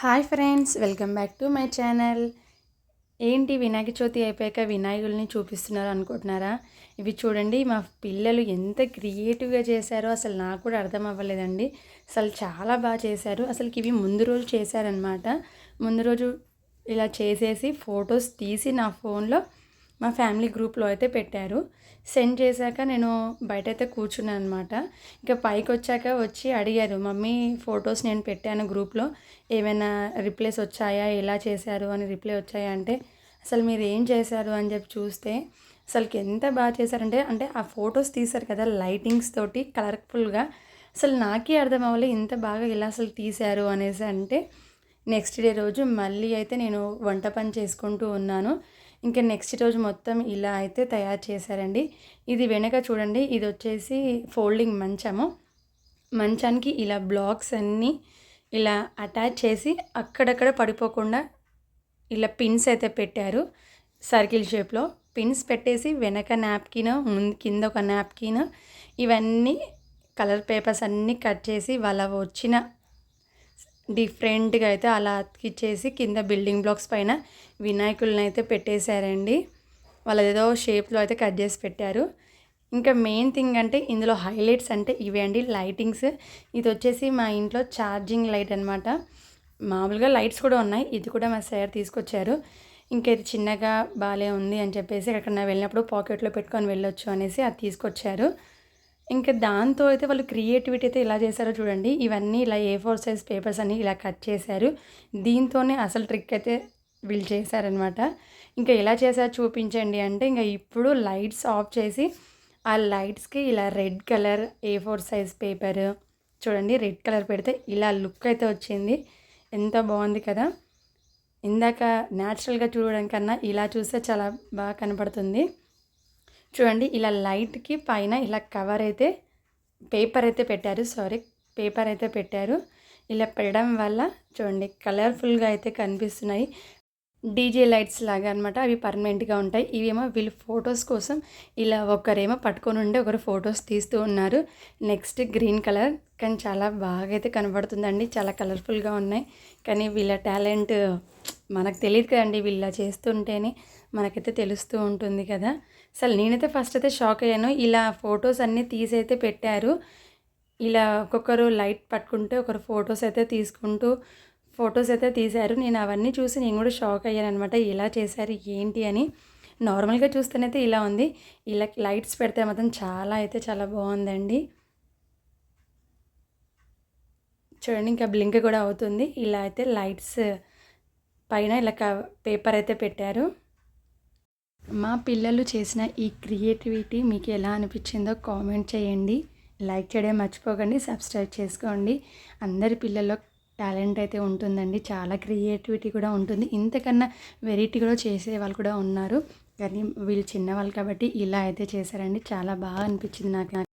Hi friends welcome back to my channel. ఏంటి వినాయక చవితి అయిపోయాక వినాయకుల్ని చూపిస్తున్నారు అనుకుంటున్నారా? ఇవి చూడండి మా పిల్లలు ఎంత క్రియేటివ్గా చేశారో అసలు నాకు కూడా అర్థం అవ్వలేదండి. అసలు చాలా బాగా చేశారు. అసలుకి ఇవి ముందు రోజు చేశారనమాట ముందు రోజు ఇలా చేసేసి ఫొటోస్ తీసి నా ఫోన్లో మా ఫ్యామిలీ గ్రూప్లో అయితే పెట్టారు. సెండ్ చేశాక నేను బయట అయితే కూర్చున్నాను అనమాట ఇంకా పైకి వచ్చాక వచ్చి అడిగారు మమ్మీ ఫొటోస్ నేను పెట్టాను గ్రూప్లో. ఏమైనా రిప్లైస్ వచ్చాయా? ఎలా చేశారు? అని రిప్లై వచ్చాయా? అంటే అసలు మీరు ఏం చేశారు? అని చెప్పి చూస్తే అసలుకి ఎంత బాగా చేశారంటే అంటే ఆ ఫొటోస్ తీశారు కదా లైటింగ్స్ తోటి కలర్ఫుల్గా. అసలు నాకే అర్థం అవ్వలేదు ఇంత బాగా ఇలా అసలు తీశారు. అనేసి అంటే నెక్స్ట్ డే రోజు మళ్ళీ అయితే నేను వంట పని చేసుకుంటూ ఉన్నాను. ఇంకా నెక్స్ట్ రోజు మొత్తం ఇలా అయితే తయారు చేశారండి. ఇది వెనక చూడండి ఇది వచ్చేసి ఫోల్డింగ్ మంచము. మంచానికి ఇలా బ్లాక్స్ అన్నీ ఇలా అటాచ్ చేసి అక్కడక్కడ పడిపోకుండా ఇలా పిన్స్ అయితే పెట్టారు సర్కిల్ షేప్లో. పిన్స్ పెట్టేసి వెనక నాప్కిన్ ముందు కింద ఒక నాప్కిన్ ఇవన్నీ కలర్ పేపర్స్ అన్నీ కట్ చేసి వాళ్ళ వచ్చిన డిఫరెంట్గా అయితే అలా అతికిచ్చేసి కింద బిల్డింగ్ బ్లాక్స్ పైన వినాయకులను అయితే పెట్టేశారండి. వాళ్ళదేదో ఏదో షేప్లో అయితే కట్ చేసి పెట్టారు. ఇంకా మెయిన్ థింగ్ అంటే ఇందులో హైలైట్స్ అంటే ఇవే అండి. లైటింగ్స్. ఇది వచ్చేసి మా ఇంట్లో ఛార్జింగ్ లైట్ అనమాట మామూలుగా లైట్స్ కూడా ఉన్నాయి. ఇది కూడా మా సార్ తీసుకొచ్చారు. ఇంకా ఇది చిన్నగా బాగాలే ఉంది అని చెప్పేసి ఎక్కడికన్నా వెళ్ళినప్పుడు పాకెట్లో పెట్టుకొని వెళ్ళొచ్చు అనేసి అది తీసుకొచ్చారు. ఇంకా దాంతో అయితే వాళ్ళు క్రియేటివిటీ అయితే ఇలా చేశారో చూడండి. ఇవన్నీ ఇలా ఏ ఫోర్ సైజ్ పేపర్స్ అన్ని ఇలా కట్ చేశారు. దీంతోనే అసలు ట్రిక్ అయితే వీళ్ళు చేశారనమాట ఇంకా ఎలా చేశారు చూపించండి అంటే ఇంకా ఇప్పుడు లైట్స్ ఆఫ్ చేసి ఆ లైట్స్కి ఇలా red colour A four size paper చూడండి రెడ్ కలర్ పెడితే ఇలా లుక్ అయితే వచ్చింది. ఎంత బాగుంది కదా. ఇందాక న్యాచురల్గా చూడడం కన్నా ఇలా చూస్తే చాలా బాగా కనపడుతుంది. చూడండి ఇలా లైట్కి పైన ఇలా కవర్ అయితే పేపర్ అయితే పెట్టారు సారీ పేపర్ అయితే పెట్టారు. ఇలా పెట్టడం వల్ల చూడండి కలర్ఫుల్గా అయితే కనిపిస్తున్నాయి. డీజే లైట్స్ లాగా అనమాట అవి పర్మనెంట్గా ఉంటాయి. ఇవేమో వీళ్ళు ఫొటోస్ కోసం ఇలా ఒకరేమో పట్టుకొని ఉండి ఒకరు ఫొటోస్ తీస్తూ ఉన్నారు. Next green colour. కానీ చాలా బాగా అయితే కనబడుతుందండి. చాలా కలర్ఫుల్గా ఉన్నాయి. కానీ వీళ్ళ టాలెంట్ మనకు తెలియదు కదండి వీళ్ళ చేస్తుంటేనే మనకైతే తెలుస్తూ ఉంటుంది కదా. అసలు నేనైతే ఫస్ట్ అయితే షాక్ అయ్యాను. ఇలా ఫొటోస్ అన్నీ తీసైతే పెట్టారు. ఇలా ఒక్కొక్కరు లైట్ పట్టుకుంటే ఒకరు ఫొటోస్ అయితే తీసుకుంటూ ఫొటోస్ అయితే తీశారు. నేను అవన్నీ చూసి నేను కూడా షాక్ అయ్యాను అనమాట ఇలా చేశారు ఏంటి అని. నార్మల్గా చూస్తేనైతే ఇలా ఉంది. ఇలా లైట్స్ పెడితే మాత్రం చాలా అయితే చాలా బాగుందండి. చూడండి ఇంకా బ్లింక్ కూడా అవుతుంది. ఇలా అయితే లైట్స్ పైన ఇలా పేపర్ అయితే పెట్టారు. మా పిల్లలు చేసిన ఈ క్రియేటివిటీ మీకు ఎలా అనిపించిందో కామెంట్ చేయండి. లైక్ చేయడం మర్చిపోకండి సబ్స్క్రైబ్ చేసుకోండి. అందరి పిల్లల్లో టాలెంట్ అయితే ఉంటుందండి. చాలా క్రియేటివిటీ కూడా ఉంటుంది. ఇంతకన్నా వెరైటీ కూడా చేసే వాళ్ళు కూడా ఉన్నారు. కానీ వీళ్ళు చిన్నవాళ్ళు కాబట్టి ఇలా అయితే చేశారండి. చాలా బాగా అనిపించింది నాకు.